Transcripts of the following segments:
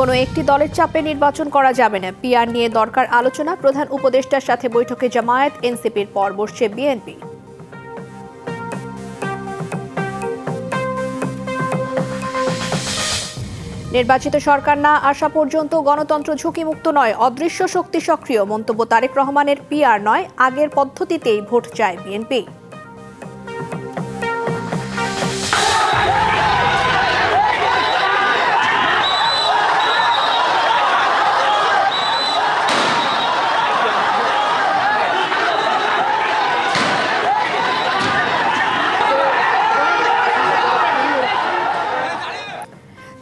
কোনো একটি দলের চাপে নির্বাচন করা যাবে না। পিআর নিয়ে দরকার আলোচনা, প্রধান উপদেষ্টার সাথে বৈঠকে জামায়াত, এনসিপির পর বসছে বিএনপি। নির্বাচিত সরকার না আসা পর্যন্ত গণতন্ত্র ঝুঁকিমুক্ত নয়, অদৃশ্য শক্তি সক্রিয়, মন্তব্য তারেক রহমানের পিআর নয়, আগের পদ্ধতিতেই ভোট চায় বিএনপি।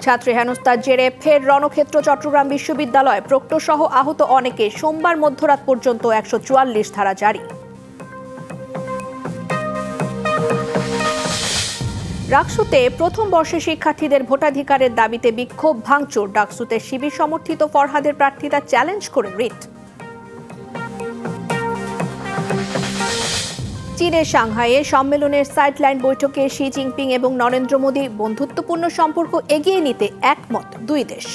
ছাত্রী হেনস্তার জেরে ফের রণক্ষেত্র, চট্টগ্রাম বিশ্ববিদ্যালয় প্রক্টসহ আহত অনেকে সোমবার মধ্যরাত পর্যন্ত একশো চুয়াল্লিশ ধারা জারি। ডাকসুতে প্রথম বর্ষের শিক্ষার্থীদের ভোটাধিকারের দাবিতে বিক্ষোভ, ভাঙচুর। ডাকসুতে শিবির সমর্থিত ফরহাদের প্রার্থিতা চ্যালেঞ্জ করে রিট। চীনের সাংহাইয়ে সম্মেলনের সাইডলাইন বৈঠকে শি জিনপিং এবং নরেন্দ্র মোদী বন্ধুত্বপূর্ণ সম্পর্ক এগিয়ে নিতে একমত দুই দেশ।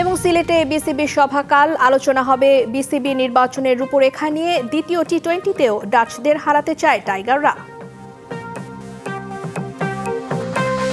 এবং সিলেটে বিসিবি সভাকাল, আলোচনা হবে বিসিবি নির্বাচনের রূপরেখা নিয়ে। দ্বিতীয় টি টোয়েন্টিতেও ডাচদের হারাতে চায় টাইগাররা